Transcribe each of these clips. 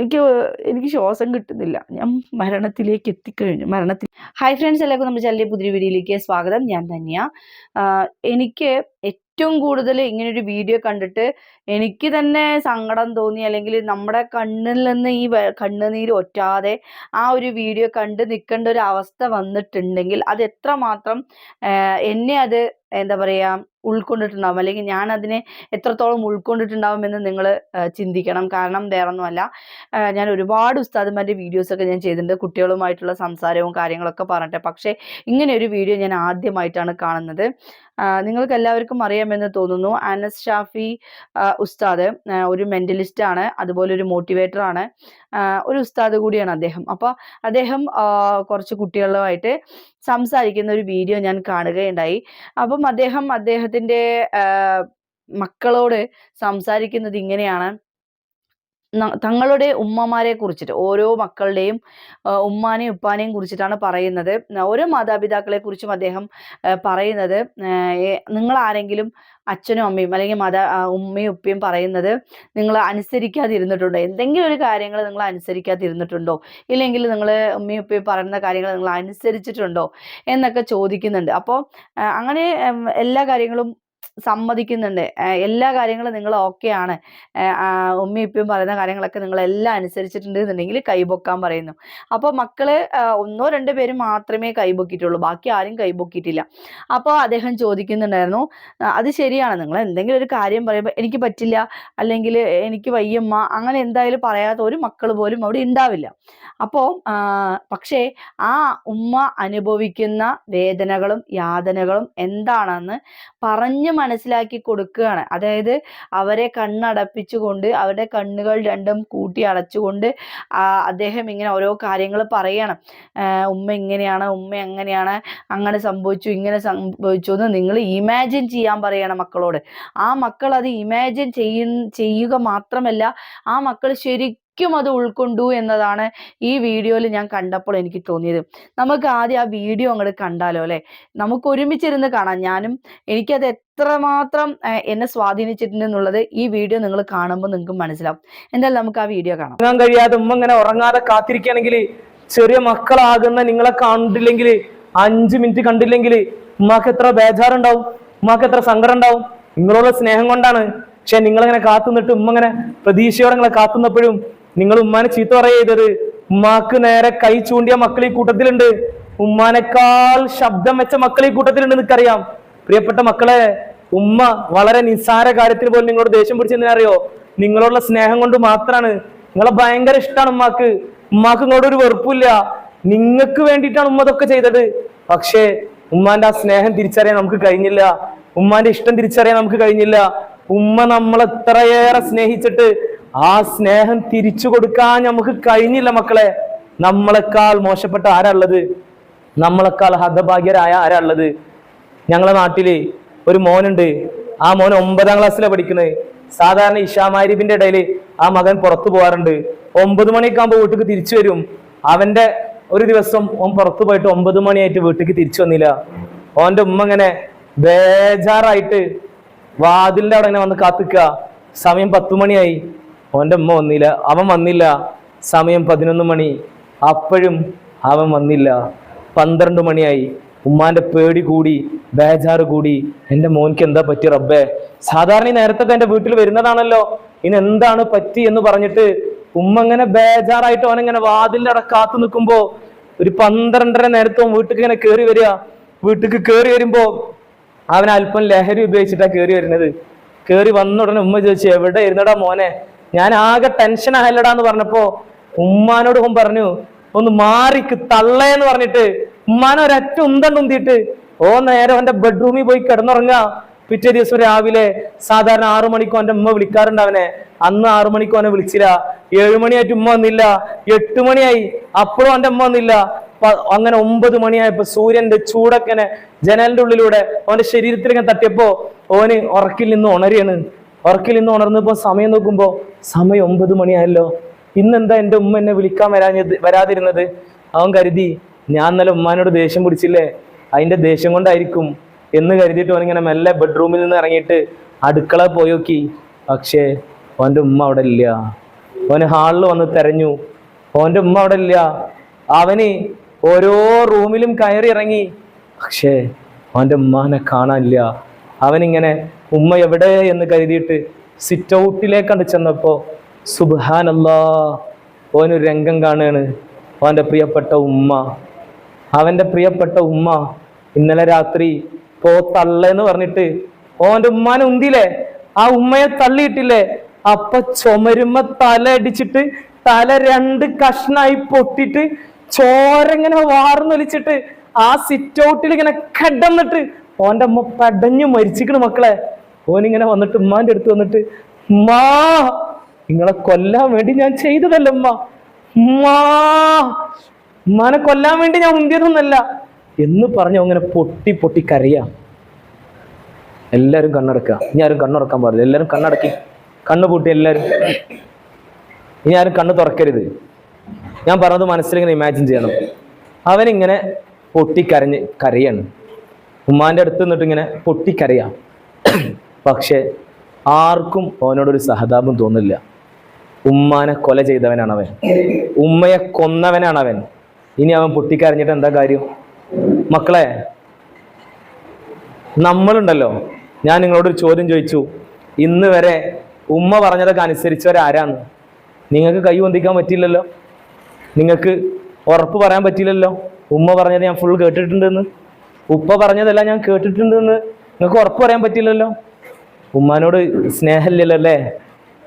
എനിക്ക് എനിക്ക് ശ്വാസം കിട്ടുന്നില്ല. ഞാൻ മരണത്തിലേക്ക് എത്തിക്കഴിഞ്ഞു. മരണത്തിൽ ഹായ് ഫ്രണ്ട്സ് എല്ലാവർക്കും നമ്മുടെ ചാനലിലെ പുതിയ വീഡിയോയിലേക്ക് സ്വാഗതം. ഞാൻ തന്നെയാ എനിക്ക് ഏറ്റവും കൂടുതൽ ഇങ്ങനൊരു വീഡിയോ കണ്ടിട്ട് എനിക്ക് തന്നെ സങ്കടം തോന്നി. അല്ലെങ്കിൽ നമ്മുടെ കണ്ണിൽ നിന്ന് ഈ കണ്ണുനീര് ഒറ്റാതെ ആ ഒരു വീഡിയോ കണ്ട് നിൽക്കേണ്ട ഒരു അവസ്ഥ വന്നിട്ടുണ്ടെങ്കിൽ അത് എത്രമാത്രം എന്നെ അത് എന്താ പറയുക ഉൾക്കൊണ്ടിട്ടുണ്ടാവും. അല്ലെങ്കിൽ ഞാൻ അതിനെ എത്രത്തോളം ഉൾക്കൊണ്ടിട്ടുണ്ടാവുമെന്ന് നിങ്ങൾ ചിന്തിക്കണം. കാരണം വേറൊന്നുമല്ല. ഞാൻ ഒരുപാട് ഉസ്താദുമാരുടെ വീഡിയോസൊക്കെ ഞാൻ ചെയ്തിട്ടുണ്ട്. കുട്ടികളുമായിട്ടുള്ള സംസാരവും കാര്യങ്ങളൊക്കെ പറഞ്ഞിട്ട്. പക്ഷേ ഇങ്ങനെ ഒരു വീഡിയോ ഞാൻ ആദ്യമായിട്ടാണ് കാണുന്നത്. നിങ്ങൾക്ക് എല്ലാവർക്കും അറിയാമെന്ന് തോന്നുന്നു. അനസ് ഷാഫി ഉസ്താദ് ഒരു മെന്റലിസ്റ്റ് ആണ് അതുപോലെ ഒരു മോട്ടിവേറ്റർ ആണ് ഒരു ഉസ്താദ് കൂടിയാണ് അദ്ദേഹം. അപ്പോൾ അദ്ദേഹം കുറച്ച് കുട്ടികളുമായിട്ട് സംസാരിക്കുന്ന ഒരു വീഡിയോ ഞാൻ കാണുകയുണ്ടായി. അപ്പം അദ്ദേഹം അദ്ദേഹത്തിന്റെ മക്കളോട് സംസാരിക്കുന്നത് ഇങ്ങനെയാണ്. തങ്ങളുടെ ഉമ്മമാരെ കുറിച്ചിട്ട് ഓരോ മക്കളുടെയും ഉമ്മാനെയും ഉപ്പാനെയും കുറിച്ചിട്ടാണ് പറയുന്നത്. ഓരോ മാതാപിതാക്കളെ കുറിച്ചും അദ്ദേഹം പറയുന്നത്. നിങ്ങൾ ആരെങ്കിലും അച്ഛനും അമ്മയും അല്ലെങ്കിൽ മാതാ ഉമ്മയും ഉപ്പയും പറയുന്നത് നിങ്ങൾ അനുസരിക്കാതിരുന്നിട്ടുണ്ടോ? എന്തെങ്കിലും ഒരു കാര്യങ്ങൾ നിങ്ങൾ അനുസരിക്കാതിരുന്നിട്ടുണ്ടോ? ഇല്ലെങ്കിൽ നിങ്ങൾ ഉമ്മയും ഉപ്പയും പറയുന്ന കാര്യങ്ങൾ നിങ്ങൾ അനുസരിച്ചിട്ടുണ്ടോ? എന്നൊക്കെ ചോദിക്കുന്നുണ്ട്. അപ്പോൾ അങ്ങനെ എല്ലാ കാര്യങ്ങളും സമ്മതിക്കുന്നുണ്ട്. എല്ലാ കാര്യങ്ങളും നിങ്ങൾ ഓക്കെ ആണ്. ഉമ്മി ഇപ്പം പറയുന്ന കാര്യങ്ങളൊക്കെ നിങ്ങൾ എല്ലാം അനുസരിച്ചിട്ടുണ്ട് കൈപൊക്കാൻ പറയുന്നു. അപ്പോൾ മക്കൾ ഒന്നോ രണ്ടോ പേര് മാത്രമേ കൈപൊക്കിയിട്ടുള്ളൂ. ബാക്കി ആരും കൈപൊക്കിയിട്ടില്ല. അപ്പോൾ അദ്ദേഹം ചോദിക്കുന്നുണ്ടായിരുന്നു അത് ശരിയാണ്. നിങ്ങൾ എന്തെങ്കിലും ഒരു കാര്യം പറയുമ്പോൾ എനിക്ക് പറ്റില്ല. അല്ലെങ്കിൽ എനിക്ക് വയ്യമ്മ. അങ്ങനെ എന്തായാലും പറയാത്ത ഒരു മക്കൾ പോലും അവിടെ ഉണ്ടാവില്ല. അപ്പോൾ പക്ഷേ ആ ഉമ്മ അനുഭവിക്കുന്ന വേദനകളും യാതനകളും എന്താണെന്ന് പറഞ്ഞ് മനസ്സിലാക്കി കൊടുക്കുകയാണ്. അതായത് അവരെ കണ്ണടപ്പിച്ചുകൊണ്ട് അവരുടെ കണ്ണുകൾ രണ്ടും കൂട്ടി അടച്ചുകൊണ്ട് അദ്ദേഹം ഇങ്ങനെ ഓരോ കാര്യങ്ങൾ പറയണം. ഉമ്മ ഇങ്ങനെയാണ് ഉമ്മ എങ്ങനെയാണ് അങ്ങനെ സംഭവിച്ചു ഇങ്ങനെ സംഭവിച്ചു എന്ന് നിങ്ങൾ ഇമാജിൻ ചെയ്യാൻ പറയണം മക്കളോട്. ആ മക്കൾ അത് ഇമാജിൻ ചെയ്യുക മാത്രമല്ല ആ മക്കൾ ശരിക്കും അത് ഉൾക്കൊണ്ടു എന്നതാണ് ഈ വീഡിയോയിൽ ഞാൻ കണ്ടപ്പോൾ എനിക്ക് തോന്നിയത്. നമുക്ക് ആദ്യം ആ വീഡിയോ അങ്ങോട്ട് കണ്ടാലോ അല്ലേ? നമുക്ക് ഒരുമിച്ചിരുന്ന് കാണാം. ഞാനും എനിക്കത് എത്രമാത്രം എന്നെ സ്വാധീനിച്ചിട്ടുണ്ട് എന്നുള്ളത് ഈ വീഡിയോ നിങ്ങൾ കാണുമ്പോൾ നിങ്ങൾക്ക് മനസ്സിലാവും. എന്തായാലും നമുക്ക് ആ വീഡിയോ കാണാം. കഴിയാതെ ഉമ്മ ഇങ്ങനെ ഉറങ്ങാതെ കാത്തിരിക്കുകയാണെങ്കിൽ ചെറിയ മക്കളാകുന്ന നിങ്ങളെ കണ്ടില്ലെങ്കിൽ അഞ്ച് മിനിറ്റ് കണ്ടില്ലെങ്കിൽ ഉമ്മാക്ക് എത്ര ബേജാറുണ്ടാവും ഉമ്മാക്ക് എത്ര സങ്കടം ഉണ്ടാവും നിങ്ങളോട് സ്നേഹം കൊണ്ടാണ്. പക്ഷെ നിങ്ങളിങ്ങനെ കാത്തുനിന്നിട്ട് ഉമ്മ ഇങ്ങനെ പ്രതീക്ഷയോടെ നിങ്ങളെ കാത്തുന്നപ്പോഴും നിങ്ങൾ ഉമ്മാനെ ചീത്ത പറയുക ഉമ്മാക്ക് നേരെ കൈ ചൂണ്ടിയ മക്കൾ ഈ കൂട്ടത്തിലുണ്ട്. ഉമ്മാനേക്കാൾ ശബ്ദം വെച്ച മക്കൾ ഈ കൂട്ടത്തിലുണ്ട് നിനക്കറിയാം. പ്രിയപ്പെട്ട മക്കളെ ഉമ്മ വളരെ നിസ്സാര കാര്യത്തിന് പോലും നിങ്ങളോട് ദേഷ്യം പിടിച്ചെന്നറിയോ നിങ്ങളോടുള്ള സ്നേഹം കൊണ്ട് മാത്രമാണ് നിങ്ങളെ ഭയങ്കര ഇഷ്ടമാണ് ഉമ്മാക്ക്. ഉമ്മാക്ക് നിങ്ങളോട് ഒരു വെറുപ്പില്ല നിങ്ങൾക്ക് വേണ്ടിയിട്ടാണ് ഉമ്മ ഇതൊക്കെ ചെയ്തത്. പക്ഷേ ഉമ്മാന്റെ ആ സ്നേഹം തിരിച്ചറിയാൻ നമുക്ക് കഴിഞ്ഞില്ല. ഉമ്മാന്റെ ഇഷ്ടം തിരിച്ചറിയാൻ നമുക്ക് കഴിഞ്ഞില്ല. ഉമ്മ നമ്മളെത്രയേറെ സ്നേഹിച്ചിട്ട് ആ സ്നേഹം തിരിച്ചു കൊടുക്കാൻ നമുക്ക് കഴിഞ്ഞില്ല മക്കളെ. നമ്മളെക്കാൾ മോശപ്പെട്ട ആരാ ഉള്ളത് നമ്മളെക്കാൾ ഹതഭാഗ്യരായ ആരാ ഉള്ളത് ഞങ്ങളെ നാട്ടിൽ ഒരു മോനുണ്ട്. ആ മോൻ ഒമ്പതാം ക്ലാസ്സിലാണ് പഠിക്കുന്നത് സാധാരണ ഇഷാമാരിബിന്റെ ഇടയിൽ ആ മകൻ പുറത്തു പോകാറുണ്ട് ഒമ്പത് മണിയൊക്കെ ആകുമ്പോൾ വീട്ടിലേക്ക് തിരിച്ചു വരും. അവന്റെ ഒരു ദിവസം ഓൻ പുറത്തു പോയിട്ട് ഒമ്പത് മണിയായിട്ട് വീട്ടിലേക്ക് തിരിച്ചു വന്നില്ല. ഓന്റെ ഉമ്മ ഇങ്ങനെ ബേജാറായിട്ട് വാതിലിന്റെ അവിടെ ഇങ്ങനെ വന്ന് കാത്തിക്ക. സമയം പത്തു മണിയായി. ഓന്റെ അമ്മ വന്നില്ല. അവൻ വന്നില്ല. സമയം പതിനൊന്ന് മണി. അപ്പോഴും അവൻ വന്നില്ല. പന്ത്രണ്ട് മണിയായി. ഉമ്മാന്റെ പേടി കൂടി ബേജാറ് കൂടി. എന്റെ മോൻക്ക് എന്താ പറ്റി റബ്ബേ? സാധാരണ ഈ നേരത്തൊക്കെ എന്റെ വീട്ടിൽ വരുന്നതാണല്ലോ. ഇനി എന്താണ് പറ്റി എന്ന് പറഞ്ഞിട്ട് ഉമ്മ ഇങ്ങനെ ബേജാറായിട്ട് അവനിങ്ങനെ വാതിലിന്റെ അവിടെ കാത്തു നിൽക്കുമ്പോൾ ഒരു പന്ത്രണ്ടര നേരത്തെ വീട്ടിൽ ഇങ്ങനെ കയറി വരിക. വീട്ടിലേക്ക് കയറി വരുമ്പോൾ അവൻ അല്പം ലഹരി ഉപയോഗിച്ചിട്ടാണ് കയറി വരുന്നത്. കയറി വന്ന ഉടനെ ഉമ്മ ചോദിച്ചു എവിടെ ഇരുന്നടാ മോനെ? ഞാൻ ആകെ ടെൻഷൻ ആയില്ലടാ എന്ന് പറഞ്ഞപ്പോ ഉമ്മാനോട് ഓൻ പറഞ്ഞു ഒന്ന് മാറിക്ക് തള്ളേന്ന് പറഞ്ഞിട്ട് ഉമ്മാനെ ഒരറ്റ ഉന്തണ്ട് ഉന്തിയിട്ട് ഓ നേരെ അവന്റെ ബെഡ്റൂമിൽ പോയി കിടന്നുറങ്ങാ പിറ്റേ ദിവസം രാവിലെ സാധാരണ ആറു മണിക്കോ അവന്റെ ഉമ്മ വിളിക്കാറുണ്ട് അവനെ. അന്ന് ആറു മണിക്കോ അവനെ വിളിച്ചില്ല. ഏഴു മണിയായിട്ട് ഉമ്മ വന്നില്ല. എട്ട് മണിയായി. അപ്പോഴും അവന്റെ ഉമ്മ വന്നില്ല. അങ്ങനെ ഒമ്പത് മണിയായപ്പോ സൂര്യന്റെ ചൂടൊക്കെ ജനലിന്റെ ഉള്ളിലൂടെ അവന്റെ ശരീരത്തിൽ ഇങ്ങനെ തട്ടിയപ്പോ ഓന് ഉറക്കിൽ നിന്ന് ഉണരുകയാണ്. ഉറക്കിൽ നിന്ന് ഉണർന്നപ്പോ സമയം നോക്കുമ്പോ സമയം ഒമ്പത് മണിയായല്ലോ. ഇന്നെന്താ എന്റെ ഉമ്മ എന്നെ വിളിക്കാൻ വരാഞ്ഞത് വരാതിരുന്നത്? അവൻ കരുതി ഞാൻ ഇന്നലെ ഉമ്മാനോട് ദേഷ്യം പിടിച്ചില്ലേ? അതിന്റെ ദേഷ്യം കൊണ്ടായിരിക്കും. എന്ന് കരുതിയിട്ട് അവനിങ്ങനെ മെല്ലെ ബെഡ്റൂമിൽ നിന്ന് ഇറങ്ങിയിട്ട് അടുക്കള പോയി നോക്കി. പക്ഷേ അവന്റെ ഉമ്മ അവിടെ ഇല്ല. ഓന് ഹാളിൽ വന്ന് തെരഞ്ഞു. ഓന്റെ ഉമ്മ അവിടെ ഇല്ല. അവന് ഓരോ റൂമിലും കയറി ഇറങ്ങി. പക്ഷേ അവന്റെ ഉമ്മാനെ കാണാനില്ല. അവനിങ്ങനെ ഉമ്മ എവിടെ? എന്ന് കരുതിയിട്ട് സിറ്റ് ഔട്ടിലേക്ക് കണ്ട് ചെന്നപ്പോ സുബാനല്ലാ ഓനൊരു രംഗം കാണുകയാണ് അവന്റെ പ്രിയപ്പെട്ട ഉമ്മ. അവന്റെ പ്രിയപ്പെട്ട ഉമ്മ ഇന്നലെ രാത്രി പോ തള്ളെന്ന് പറഞ്ഞിട്ട് ഓന്റെ ഉമ്മാനെ ഉന്തിയില്ലേ? ആ ഉമ്മയെ തള്ളിയിട്ടില്ലേ? അപ്പൊ ചുമരുമ്മ തല അടിച്ചിട്ട് തല രണ്ട് കഷ്ണായി പൊട്ടിട്ട് ചോരങ്ങനെ വാർന്നൊലിച്ചിട്ട് ആ സിറ്റ് ഔട്ടിൽ ഇങ്ങനെ കടന്നിട്ട് ഓന്റെ അമ്മ പടഞ്ഞു മരിച്ചിക്കണ് മക്കളെ. ഓനിങ്ങനെ വന്നിട്ട് ഉമ്മാന്റെ അടുത്ത് വന്നിട്ട് ഉമ്മാ നിങ്ങളെ കൊല്ലാൻ വേണ്ടി ഞാൻ ചെയ്തതല്ല ഉമ്മ ഉമ്മാ ഉമ്മാനെ കൊല്ലാൻ വേണ്ടി ഞാൻ മുന്തിയതൊന്നല്ല എന്ന് പറഞ്ഞു അങ്ങനെ പൊട്ടി പൊട്ടി കരയാ. എല്ലാവരും കണ്ണടക്കുക ഇനി ആരും കണ്ണുറക്കാൻ പാടില്ല. എല്ലാവരും കണ്ണടക്കി. കണ്ണു പൂട്ടി എല്ലാവരും ഇനി ആരും കണ്ണ് തുറക്കരുത്. ഞാൻ പറഞ്ഞത് മനസ്സിലിങ്ങനെ ഇമാജിൻ ചെയ്യണം. അവനിങ്ങനെ പൊട്ടിക്കരഞ്ഞ് കരയാണ്. ഉമ്മാന്റെ അടുത്ത് നിന്നിട്ട് ഇങ്ങനെ പൊട്ടിക്കരയാ പക്ഷെ ആർക്കും അവനോടൊരു സഹതാപം തോന്നില്ല. ഉമ്മാനെ കൊല ചെയ്തവനാണ് അവൻ ഉമ്മയെ കൊന്നവനാണ് അവൻ ഇനി അവൻ പൊട്ടിക്കരഞ്ഞിട്ട് എന്താ കാര്യം? മക്കളെ നമ്മളുണ്ടല്ലോ. ഞാൻ നിങ്ങളോടൊരു ചോദ്യം ചോദിച്ചു. ഇന്ന് വരെ ഉമ്മ പറഞ്ഞതൊക്കെ അനുസരിച്ചവരാരാന്ന്. നിങ്ങൾക്ക് കൈ പൊന്തിക്കാൻ പറ്റില്ലല്ലോ നിങ്ങൾക്ക് ഉറപ്പ് പറയാൻ പറ്റില്ലല്ലോ ഉമ്മ പറഞ്ഞത് ഞാൻ ഫുൾ കേട്ടിട്ടുണ്ടെന്ന്. ഉപ്പ പറഞ്ഞതെല്ലാം ഞാൻ കേട്ടിട്ടുണ്ടെന്ന്. നിങ്ങൾക്ക് ഉറപ്പ് പറയാൻ പറ്റില്ലല്ലോ ഉമ്മാനോട് സ്നേഹമില്ലല്ലോ അല്ലേ?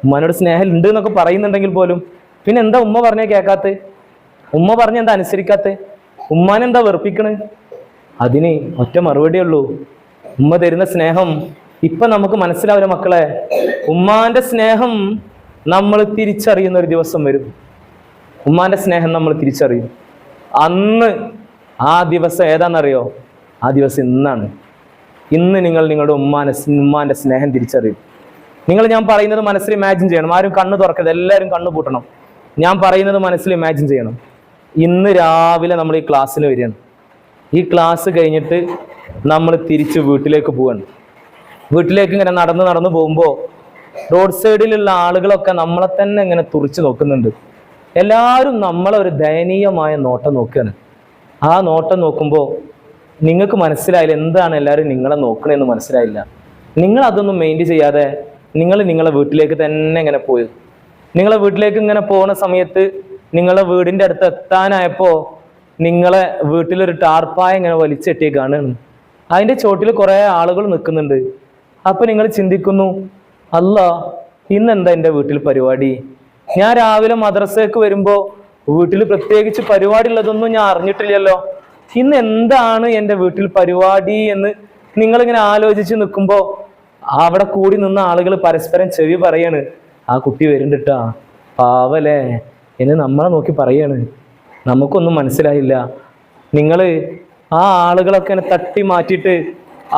ഉമ്മാനോട് സ്നേഹം ഉണ്ട് എന്നൊക്കെ പറയുന്നുണ്ടെങ്കിൽ പോലും പിന്നെ എന്താ ഉമ്മ പറഞ്ഞേ കേൾക്കാത്ത ഉമ്മ പറഞ്ഞ എന്താ അനുസരിക്കാത്ത? ഉമ്മാനെന്താ വെറുപ്പിക്കണ്? അതിന് ഒറ്റ മറുപടി ഉള്ളൂ. ഉമ്മ തരുന്ന സ്നേഹം ഇപ്പൊ നമുക്ക് മനസ്സിലാവില്ല മക്കളെ. ഉമ്മാന്റെ സ്നേഹം നമ്മൾ തിരിച്ചറിയുന്ന ഒരു ദിവസം വരും. ഉമ്മാന്റെ സ്നേഹം നമ്മൾ തിരിച്ചറിയും. അന്ന് ആ ദിവസം ഏതാണെന്നറിയോ? ആ ദിവസം ഇന്നാണ്. ഇന്ന് നിങ്ങൾ നിങ്ങളുടെ ഉമ്മാനെ ഉമ്മാന്റെ സ്നേഹം തിരിച്ചറിയും. നിങ്ങൾ ഞാൻ പറയുന്നത് മനസ്സിൽ ഇമാജിൻ ചെയ്യണം. ആരും കണ്ണു തുറക്കരുത്. എല്ലാവരും കണ്ണു പൂട്ടണം. ഞാൻ പറയുന്നത് മനസ്സിൽ ഇമാജിൻ ചെയ്യണം. ഇന്ന് രാവിലെ നമ്മൾ ഈ ക്ലാസ്സിന് വരികയാണ്. ഈ ക്ലാസ് കഴിഞ്ഞിട്ട് നമ്മൾ തിരിച്ച് വീട്ടിലേക്ക് പോവാണ്. വീട്ടിലേക്ക് ഇങ്ങനെ നടന്ന് നടന്ന് പോകുമ്പോൾ റോഡ് സൈഡിലുള്ള ആളുകളൊക്കെ നമ്മളെ തന്നെ ഇങ്ങനെ തുറിച്ച് നോക്കുന്നുണ്ട്. എല്ലാവരും നമ്മളെ ഒരു ദയനീയമായ നോട്ടം നോക്കുകയാണ്. ആ നോട്ടം നോക്കുമ്പോൾ നിങ്ങൾക്ക് മനസ്സിലായില്ല എന്താണ് എല്ലാവരും നിങ്ങളെ നോക്കണമെന്ന് മനസ്സിലായില്ല. നിങ്ങൾ അതൊന്നും മെയിന്റെയിൻ ചെയ്യാതെ നിങ്ങൾ നിങ്ങളെ വീട്ടിലേക്ക് തന്നെ ഇങ്ങനെ പോയി. നിങ്ങളെ വീട്ടിലേക്ക് ഇങ്ങനെ പോകുന്ന സമയത്ത് നിങ്ങളെ വീടിന്റെ അടുത്ത് എത്താനായപ്പോൾ നിങ്ങളെ വീട്ടിലൊരു ടാർപ്പായ ഇങ്ങനെ വലിച്ചെട്ടിയ കാണുകയാണ് അതിന്റെ ചോട്ടിൽ കുറേ ആളുകൾ നിൽക്കുന്നുണ്ട്. അപ്പോൾ നിങ്ങൾ ചിന്തിക്കുന്നു അല്ല ഇന്നെന്താ എന്റെ വീട്ടിൽ പരിപാടി? ഞാൻ രാവിലെ മദ്രസയ്ക്ക് വരുമ്പോൾ വീട്ടിൽ പ്രത്യേകിച്ച് പരിപാടി ഉള്ളതൊന്നും ഞാൻ അറിഞ്ഞിട്ടില്ലല്ലോ. ഇന്ന് എന്താണ് എന്റെ വീട്ടിൽ പരിപാടി എന്ന് നിങ്ങളിങ്ങനെ ആലോചിച്ച് നിൽക്കുമ്പോൾ അവിടെ കൂടി നിന്ന ആളുകൾ പരസ്പരം ചെവി പറയാണ് ആ കുട്ടി വരുന്നുണ്ടാ പാവലേ എന്ന് നമ്മളെ നോക്കി പറയാണ് നമുക്കൊന്നും മനസ്സിലായില്ല. നിങ്ങൾ ആ ആളുകളൊക്കെ ഇങ്ങനെ തട്ടി മാറ്റിയിട്ട്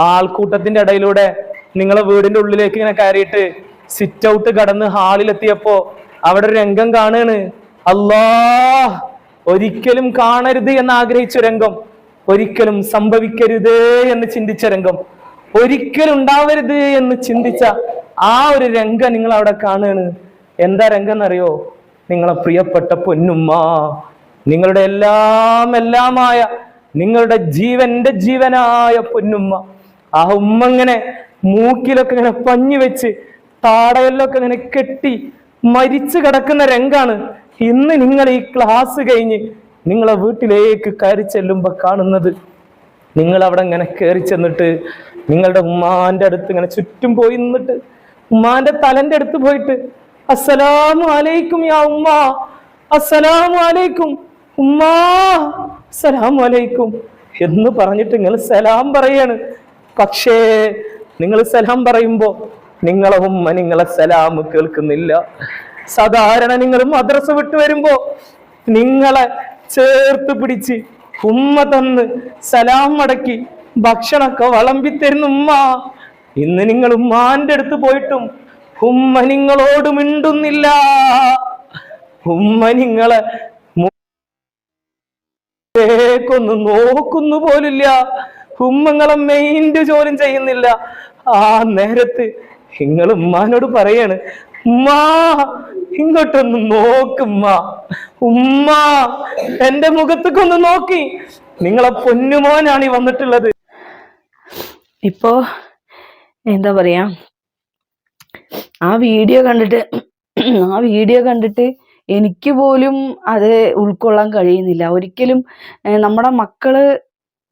ആൾക്കൂട്ടത്തിന്റെ ഇടയിലൂടെ നിങ്ങളെ വീടിന്റെ ഉള്ളിലേക്ക് ഇങ്ങനെ കയറിയിട്ട് സിറ്റ് ഔട്ട് കടന്ന് ഹാളിലെത്തിയപ്പോൾ അവിടെ ഒരു രംഗം കാണുകയാണ് അല്ലാ ഒരിക്കലും കാണരുത് എന്ന് ആഗ്രഹിച്ച രംഗം ഒരിക്കലും സംഭവിക്കരുത് എന്ന് ചിന്തിച്ച രംഗം ഒരിക്കലും ഉണ്ടാവരുത് എന്ന് ചിന്തിച്ച ആ ഒരു രംഗം നിങ്ങൾ അവിടെ കാണുകയാണ്. എന്താ രംഗം എന്നറിയോ നിങ്ങളെ പ്രിയപ്പെട്ട പൊന്നുമ്മ നിങ്ങളുടെ എല്ലാം എല്ലാമായ നിങ്ങളുടെ ജീവന്റെ ജീവനായ പൊന്നുമ്മ. ആ ഉമ്മ ഇങ്ങനെ മൂക്കിലൊക്കെ ഇങ്ങനെ പഞ്ഞു വെച്ച് താടയിലൊക്കെ ഇങ്ങനെ കെട്ടി മരിച്ചു കിടക്കുന്ന രംഗാണ് ഇന്ന് നിങ്ങൾ ഈ ക്ലാസ് കഴിഞ്ഞ് നിങ്ങളെ വീട്ടിലേക്ക് കയറി ചെല്ലുമ്പോ കാണുന്നത് നിങ്ങൾ അവിടെ ഇങ്ങനെ കയറി ചെന്നിട്ട് നിങ്ങളുടെ ഉമ്മാന്റെ അടുത്ത് ഇങ്ങനെ ചുറ്റും പോയി നിന്നിട്ട് ഉമ്മാന്റെ തലന്റെ അടുത്ത് പോയിട്ട് അസ്സലാമു അലൈക്കും യാ ഉമ്മ അസ്സലാമു അലൈക്കും ഉമ്മാ അസ്സലാമു അലൈക്കും എന്ന് പറഞ്ഞിട്ട് നിങ്ങൾ സലാം പറയാണ്. പക്ഷേ നിങ്ങൾ സലാം പറയുമ്പോ നിങ്ങളെ ഉമ്മ നിങ്ങളെ സലാം കേൾക്കുന്നില്ല. സാധാരണ നിങ്ങൾ മദ്രസ വിട്ട് വരുമ്പോ നിങ്ങളെ ചേർത്ത് പിടിച്ച് ഉമ്മ തന്ന് സലാം മടക്കി ഭക്ഷണമൊക്കെ വളമ്പി തരുന്ന ഉമ്മ. ഇന്ന് നിങ്ങൾ ഉമ്മാന്റെ അടുത്ത് പോയിട്ടും ഉമ്മ നിങ്ങളോട് മിണ്ടുന്നില്ല. ഉമ്മ നിങ്ങളെ ൊന്ന് നോക്കുന്നു പോലില്ല. ഉമ്മങ്ങളെ മെയിന്റെ ജോലി ചെയ്യുന്നില്ല. ആ നേരത്ത് നിങ്ങൾ ഉമ്മാനോട് പറയാണ് ഉമ്മ ഇങ്ങോട്ടൊന്ന് നോക്കുമ്മ ഉമ്മ. എന്റെ മുഖത്തേക്കൊന്ന് നോക്കി. നിങ്ങളെ പൊന്നുമോനാണ് ഈ വന്നിട്ടുള്ളത്. ഇപ്പോ എന്താ പറയാ? ആ വീഡിയോ കണ്ടിട്ട് ആ വീഡിയോ കണ്ടിട്ട് എനിക്ക് പോലും അത് ഉൾക്കൊള്ളാൻ കഴിയുന്നില്ല. ഒരിക്കലും നമ്മുടെ മക്കൾ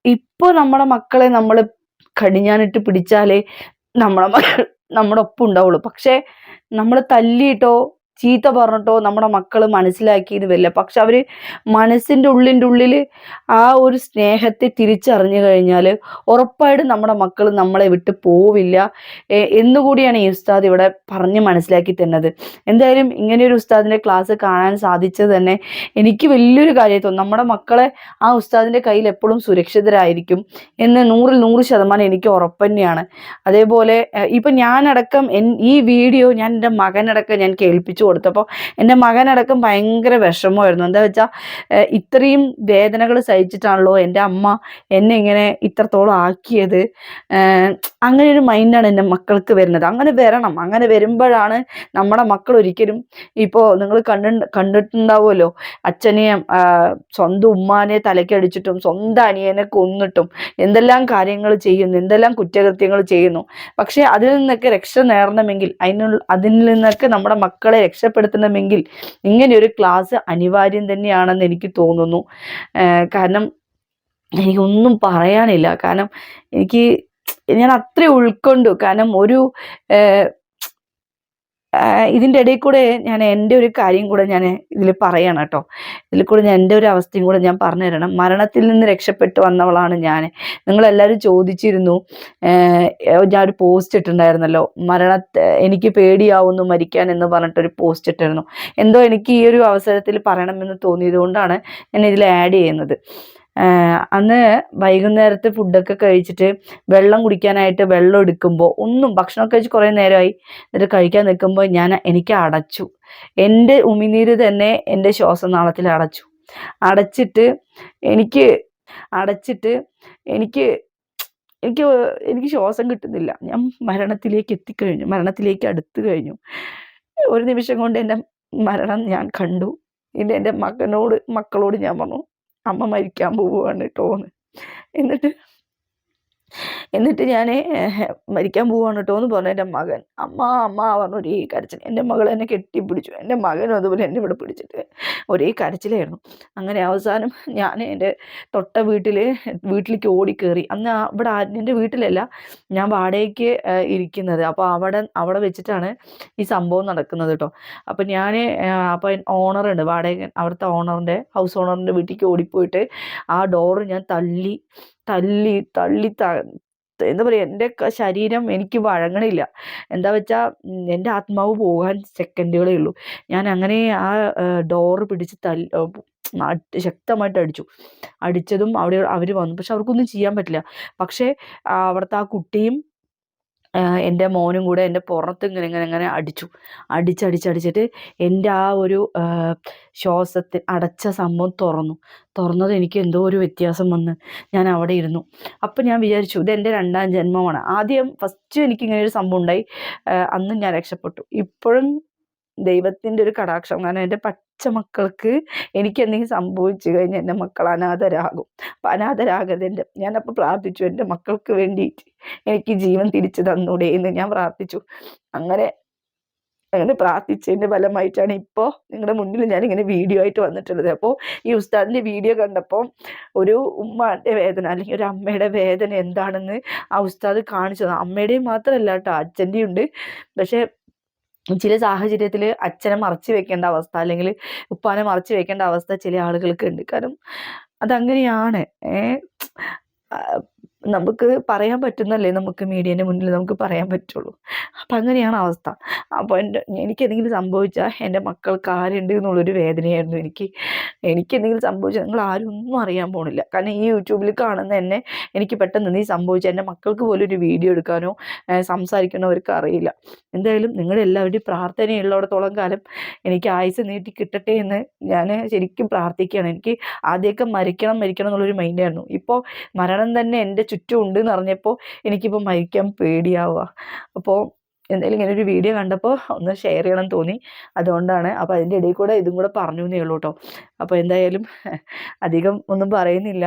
ഇപ്പൊ നമ്മുടെ മക്കളെ നമ്മൾ കടിഞ്ഞാനിട്ട് പിടിച്ചാലേ നമ്മളെ നമ്മുടെ ഒപ്പം ഉണ്ടാവുള്ളൂ. പക്ഷെ നമ്മൾ തല്ലിയിട്ടോ ചീത്ത പറഞ്ഞിട്ടോ നമ്മുടെ മക്കൾ മനസ്സിലാക്കിയത് വരില്ല. പക്ഷെ അവർ മനസ്സിന്റെ ഉള്ളിന്റെ ഉള്ളിൽ ആ ഒരു സ്നേഹത്തെ തിരിച്ചറിഞ്ഞു കഴിഞ്ഞാൽ ഉറപ്പായിട്ടും നമ്മുടെ മക്കൾ നമ്മളെ വിട്ട് പോവില്ല. എന്നുകൂടിയാണ് ഈ ഉസ്താദ് ഇവിടെ പറഞ്ഞ് മനസ്സിലാക്കി തന്നത്. എന്തായാലും ഇങ്ങനെ ഒരു ഉസ്താദിന്റെ ക്ലാസ് കാണാൻ സാധിച്ചത് തന്നെ എനിക്ക് വലിയൊരു തോന്നുന്നു നമ്മുടെ മക്കളെ ആ ഉസ്താദിന്റെ കയ്യിൽ എപ്പോഴും സുരക്ഷിതരായിരിക്കും എന്ന് നൂറിൽ നൂറ് ശതമാനം എനിക്ക് ഉറപ്പ് തന്നെയാണ്. അതേപോലെ ഇപ്പൊ ഞാനടക്കം ഈ വീഡിയോ ഞാൻ എന്റെ മകനടക്കം ഞാൻ കേൾപ്പിച്ചു. കൊടുത്തപ്പോൾ എന്റെ മകനടക്കം ഭയങ്കര വിഷമമായിരുന്നു. എന്താ വെച്ചാൽ ഇത്രയും വേദനകൾ സഹിച്ചിട്ടാണല്ലോ എന്റെ അമ്മ എന്നെ ഇങ്ങനെ ഇത്രത്തോളം ആക്കിയത്. അങ്ങനെ ഒരു മൈൻഡാണ് എന്റെ മക്കൾക്ക് വരുന്നത്. അങ്ങനെ വരണം. അങ്ങനെ വരുമ്പോഴാണ് നമ്മുടെ മക്കൾ ഒരിക്കലും ഇപ്പോൾ നിങ്ങൾ കണ്ടു കണ്ടിട്ടുണ്ടാവുമല്ലോ. അച്ഛനെയും സ്വന്തം ഉമ്മാനെ തലക്കടിച്ചിട്ടും സ്വന്തം അനിയനെ കൊന്നിട്ടും എന്തെല്ലാം കാര്യങ്ങൾ ചെയ്യുന്നു എന്തെല്ലാം കുറ്റകൃത്യങ്ങൾ ചെയ്യുന്നു. പക്ഷേ അതിൽ നിന്നൊക്കെ രക്ഷ നേടണമെങ്കിൽ അതിനുള്ള അതിൽ നിന്നൊക്കെ നമ്മുടെ മക്കളെ രക്ഷപ്പെടുത്തണമെങ്കിൽ ഇങ്ങനെയൊരു ക്ലാസ് അനിവാര്യം തന്നെയാണെന്ന് എനിക്ക് തോന്നുന്നു. കാരണം എനിക്കൊന്നും പറയാനില്ല. കാരണം എനിക്ക് ഞാൻ അത്ര ഉൾക്കൊണ്ടു. കാരണം ഒരു ഇതിന്റെ ഇടയിൽ കൂടെ ഞാൻ എന്റെ ഒരു കാര്യം കൂടെ ഞാൻ ഇതിൽ പറയണം കേട്ടോ. ഇതിൽ കൂടെ ഞാൻ എന്റെ ഒരു അവസ്ഥയും കൂടെ ഞാൻ പറഞ്ഞു തരണം. മരണത്തിൽ നിന്ന് രക്ഷപ്പെട്ടു വന്നവളാണ് ഞാൻ. നിങ്ങളെല്ലാവരും ചോദിച്ചിരുന്നു. ഞാൻ ഒരു പോസ്റ്റ് ഇട്ടിട്ടുണ്ടായിരുന്നല്ലോ. മരണ എനിക്ക് പേടിയാവുന്നു മരിക്കാൻ എന്ന് പറഞ്ഞിട്ടൊരു പോസ്റ്റ് ഇട്ടിരുന്നു. എന്തോ എനിക്ക് ഈ ഒരു അവസരത്തിൽ പറയണമെന്ന് തോന്നിയത് കൊണ്ടാണ് ഞാൻ ഇതിൽ ആഡ് ചെയ്യുന്നത്. അന്ന് വൈകുന്നേരത്തെ ഫുഡൊക്കെ കഴിച്ചിട്ട് വെള്ളം കുടിക്കാനായിട്ട് വെള്ളം എടുക്കുമ്പോൾ ഒന്നും ഭക്ഷണമൊക്കെ കഴിച്ച് കുറേ നേരമായി. എന്നിട്ട് കഴിക്കാൻ നിൽക്കുമ്പോൾ ഞാൻ എനിക്ക് അടച്ചു. എന്റെ ഉമിനീര് തന്നെ എന്റെ ശ്വാസനാളത്തിൽ അടച്ചു. അടച്ചിട്ട് എനിക്ക് അടച്ചിട്ട് എനിക്ക് എനിക്ക് എനിക്ക് ശ്വാസം കിട്ടുന്നില്ല. ഞാൻ മരണത്തിലേക്ക് എത്തിക്കഴിഞ്ഞു. മരണത്തിലേക്ക് അടുത്തു കഴിഞ്ഞു. ഒരു നിമിഷം കൊണ്ട് എന്റെ മരണം ഞാൻ കണ്ടു. ഇനി എന്റെ മകനോട് മക്കളോട് ഞാൻ പറഞ്ഞു അമ്മ മരിക്കാൻ പോവുകയാണ് കേട്ടോ എന്ന്. എന്നിട്ട് എന്നിട്ട് ഞാൻ മരിക്കാൻ പോവാണ് കേട്ടോ എന്ന് പറഞ്ഞു എന്റെ മകൻ അമ്മ അമ്മ പറഞ്ഞു ഒരേ കരച്ചിൽ. എന്റെ മകൾ എന്നെ കെട്ടിപ്പിടിച്ചു. എന്റെ മകനും അതുപോലെ എന്നെ ഇവിടെ പിടിച്ചിട്ട് ഒരേ കരച്ചിലായിരുന്നു. അങ്ങനെ അവസാനം ഞാൻ എന്റെ തൊട്ട വീട്ടിൽ വീട്ടിലേക്ക് ഓടിക്കേറി. അന്ന് ഇവിടെ എന്റെ വീട്ടിലല്ല ഞാൻ വാടകയ്ക്ക് ഇരിക്കുന്നത്. അപ്പോൾ അവിടെ അവിടെ വെച്ചിട്ടാണ് ഈ സംഭവം നടക്കുന്നത് കേട്ടോ അപ്പോൾ ഞാൻ അപ്പോൾ ഓണറുണ്ട്. വാടക അവിടുത്തെ ഓണറിന്റെ ഹൗസ് ഓണറിന്റെ വീട്ടിലേക്ക് ഓടിപ്പോയിട്ട് ആ ഡോറ് ഞാൻ തല്ലി തല്ലി തള്ളി എന്താ പറയുക എന്റെ ശരീരം എനിക്ക് വഴങ്ങണില്ല. എന്താ വെച്ചാൽ എന്റെ ആത്മാവ് പോകാൻ സെക്കൻഡുകളേ ഉള്ളൂ. ഞാൻ അങ്ങനെ ആ ഡോർ പിടിച്ച് തല്ലി ശക്തമായിട്ട് അടിച്ചു. അടിച്ചതും അവിടെ അവർ വന്നു. പക്ഷെ അവർക്കൊന്നും ചെയ്യാൻ പറ്റില്ല. പക്ഷേ അവിടുത്തെ ആ കുട്ടിയും എന്റെ മോനും കൂടെ എന്റെ പുറത്ത് ഇങ്ങനെ ഇങ്ങനെ ഇങ്ങനെ അടിച്ചു. അടിച്ചടിച്ചടിച്ചിട്ട് എന്റെ ആ ഒരു ശ്വാസത്തിൽ അടച്ച സംഭവം തുറന്നു. തുറന്നത് എനിക്ക് എന്തോ ഒരു വ്യത്യാസം വന്ന് ഞാൻ അവിടെ ഇരുന്നു. അപ്പം ഞാൻ വിചാരിച്ചു ഇത് എന്റെ രണ്ടാം ജന്മമാണ്. ആദ്യം ഫസ്റ്റ് എനിക്ക് ഇങ്ങനെ ഒരു സംഭവം ഉണ്ടായി. അന്ന് ഞാൻ രക്ഷപ്പെട്ടു. ഇപ്പോഴും ദൈവത്തിന്റെ ഒരു കടാക്ഷം. കാരണം എന്റെ പച്ച മക്കൾക്ക് എനിക്ക് എന്തെങ്കിലും സംഭവിച്ചു കഴിഞ്ഞാൽ എന്റെ മക്കൾ അനാഥരാകും. അപ്പം അനാഥരാകരുത് ഞാൻ ഞാനപ്പോൾ പ്രാർത്ഥിച്ചു എന്റെ മക്കൾക്ക് വേണ്ടിയിട്ട് എനിക്ക് ജീവൻ തിരിച്ചു തന്നൂടെ എന്ന് ഞാൻ പ്രാർത്ഥിച്ചു. അങ്ങനെ അങ്ങനെ പ്രാർത്ഥിച്ചതിന്റെ ഫലമായിട്ടാണ് ഇപ്പോൾ നിങ്ങളുടെ മുന്നിൽ ഞാൻ ഇങ്ങനെ വീഡിയോ ആയിട്ട് വന്നിട്ടുള്ളത്. അപ്പോൾ ഈ ഉസ്താദിന്റെ വീഡിയോ കണ്ടപ്പോൾ ഒരു ഉമ്മയുടെ വേദന അല്ലെങ്കിൽ ഒരു അമ്മയുടെ വേദന എന്താണെന്ന് ആ ഉസ്താദ് കാണിച്ചു അമ്മയുടെയും മാത്രമല്ല കേട്ടോ അച്ഛന്റെയും ഉണ്ട്. പക്ഷേ ചില സാഹചര്യത്തിൽ അച്ഛനെ മറച്ചു വെക്കേണ്ട അവസ്ഥ അല്ലെങ്കിൽ ഉപ്പാനെ മറച്ചു വെക്കേണ്ട അവസ്ഥ ചില ആളുകൾക്ക് ഉണ്ട്. കാരണം അതങ്ങനെയാണ്. ഏ ആ, നമുക്ക് പറയാൻ പറ്റുന്നല്ലേ നമുക്ക് മീഡിയന്റെ മുന്നിൽ നമുക്ക് പറയാൻ പറ്റുള്ളൂ. അപ്പം അങ്ങനെയാണ് അവസ്ഥ. അപ്പോൾ എന്റെ എനിക്കെന്തെങ്കിലും സംഭവിച്ചാൽ എന്റെ മക്കൾക്ക് ആരുണ്ട് എന്നുള്ളൊരു വേദനയായിരുന്നു എനിക്ക്. എനിക്കെന്തെങ്കിലും സംഭവിച്ചാൽ നിങ്ങൾ ആരും ഒന്നും അറിയാൻ പോണില്ല. കാരണം ഈ യൂട്യൂബിൽ കാണുന്ന എന്നെ എനിക്ക് പെട്ടെന്ന് നീ സംഭവിച്ചാൽ എന്റെ മക്കൾക്ക് പോലും ഒരു വീഡിയോ എടുക്കാനോ സംസാരിക്കണവർക്ക് അറിയില്ല. എന്തായാലും നിങ്ങളെല്ലാവരുടെയും പ്രാർത്ഥനയുള്ളിടത്തോളം കാലം എനിക്ക് ആയുസ് നീട്ടി കിട്ടട്ടെ എന്ന് ഞാൻ ശരിക്കും പ്രാർത്ഥിക്കുകയാണ്. എനിക്ക് ആദ്യമൊക്കെ മരിക്കണം മരിക്കണം എന്നുള്ളൊരു മൈൻഡായിരുന്നു. ഇപ്പോൾ മരണം തന്നെ എന്റെ ചുറ്റും ഉണ്ട് എന്ന് അറിഞ്ഞപ്പോൾ എനിക്കിപ്പോൾ മരിക്കാൻ പേടിയാവുക. അപ്പോൾ എന്തായാലും ഇങ്ങനെ ഒരു വീഡിയോ കണ്ടപ്പോൾ ഒന്ന് ഷെയർ ചെയ്യണം തോന്നി. അതുകൊണ്ടാണ് അപ്പോൾ അതിന്റെ ഇടയിൽ കൂടെ ഇതും കൂടെ പറഞ്ഞു എന്നേ ഉള്ളൂ കേട്ടോ. അപ്പോൾ എന്തായാലും അധികം ഒന്നും പറയുന്നില്ല.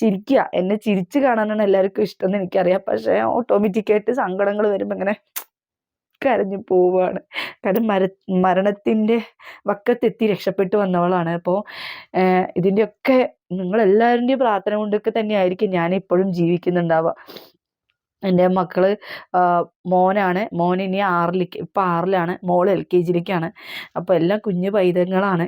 ചിരിക്കുക. എന്നെ ചിരിച്ച് കാണാനാണ് എല്ലാവർക്കും ഇഷ്ടം എന്ന് എനിക്കറിയാം. പക്ഷേ ഓട്ടോമാറ്റിക്കായിട്ട് സങ്കടങ്ങൾ വരുമ്പോൾ ഇങ്ങനെ കരഞ്ഞു പോവുകയാണ്. കാരണം മര മരണത്തിന്റെ വക്കത്തെത്തി രക്ഷപ്പെട്ടു വന്നവളാണ്. അപ്പോൾ ഇതിന്റെയൊക്കെ നിങ്ങളെല്ലാവരുടെയും പ്രാർത്ഥന കൊണ്ടൊക്കെ തന്നെയായിരിക്കും ഞാൻ ഇപ്പോഴും ജീവിക്കുന്നുണ്ടാവുക. എന്റെ മക്കൾ ആ, മോനാണ്. മോൻ ഇനി ആറിലേക്ക് ഇപ്പം ആറിലാണ്. മോൾ എൽ കെ ജിയിലേക്കാണ്. അപ്പോൾ എല്ലാം കുഞ്ഞു പൈതങ്ങളാണ്.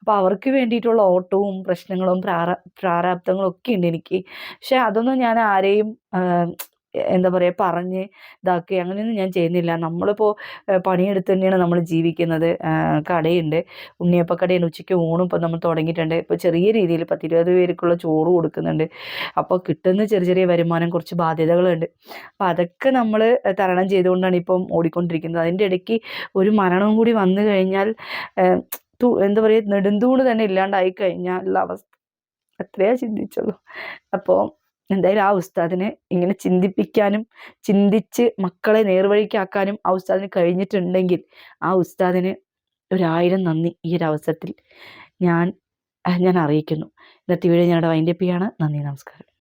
അപ്പോൾ അവർക്ക് വേണ്ടിയിട്ടുള്ള ഓട്ടവും പ്രശ്നങ്ങളും പ്രാര പ്രാരാബ്ദങ്ങളും ഒക്കെ ഉണ്ട് എനിക്ക്. പക്ഷെ അതൊന്നും ഞാൻ ആരെയും എന്താ പറയുക പറഞ്ഞ് ഇതാക്കി. അങ്ങനെയൊന്നും ഞാൻ ചെയ്യുന്നില്ല. നമ്മളിപ്പോൾ പണിയെടുത്ത് തന്നെയാണ് നമ്മൾ ജീവിക്കുന്നത്. കടയുണ്ട്. ഉണ്ണിയപ്പ കടയുണ്ട് ഉച്ചയ്ക്ക് ഊണും ഇപ്പം നമ്മൾ തുടങ്ങിയിട്ടുണ്ട്. ഇപ്പോൾ ചെറിയ രീതിയിൽ പത്തിരുപത് പേർക്കുള്ള ചോറ് കൊടുക്കുന്നുണ്ട്. അപ്പോൾ കിട്ടുന്ന ചെറിയ ചെറിയ വരുമാനം കുറച്ച് ബാധ്യതകളുണ്ട്. അപ്പം അതൊക്കെ നമ്മൾ തരണം ചെയ്തുകൊണ്ടാണ് ഇപ്പം ഓടിക്കൊണ്ടിരിക്കുന്നത്. അതിന്റെ ഇടയ്ക്ക് ഒരു മരണവും കൂടി വന്നു കഴിഞ്ഞാൽ എന്താ പറയുക നെടുന്തൂണ് തന്നെ ഇല്ലാണ്ടായി കഴിഞ്ഞാൽ ഉള്ള അവസ്ഥ. അത്രയേ ചിന്തിച്ചുള്ളൂ. അപ്പോൾ എന്തായാലും ആ ഉസ്താദിനെ ഇങ്ങനെ ചിന്തിപ്പിക്കാനും ചിന്തിച്ച് മക്കളെ നേർവഴിക്കാക്കാനും ആ ഉസ്താദിന് കഴിഞ്ഞിട്ടുണ്ടെങ്കിൽ ആ ഉസ്താദിന് ഒരായിരം നന്ദി ഈ ഒരു അവസരത്തിൽ ഞാൻ ഞാൻ അറിയിക്കുന്നു. ഇന്നത്തെ വീഡിയോ ഞാനിവിടെ വൈൻഡപ്പ് ചെയ്യാണ്. നന്ദി നമസ്കാരം.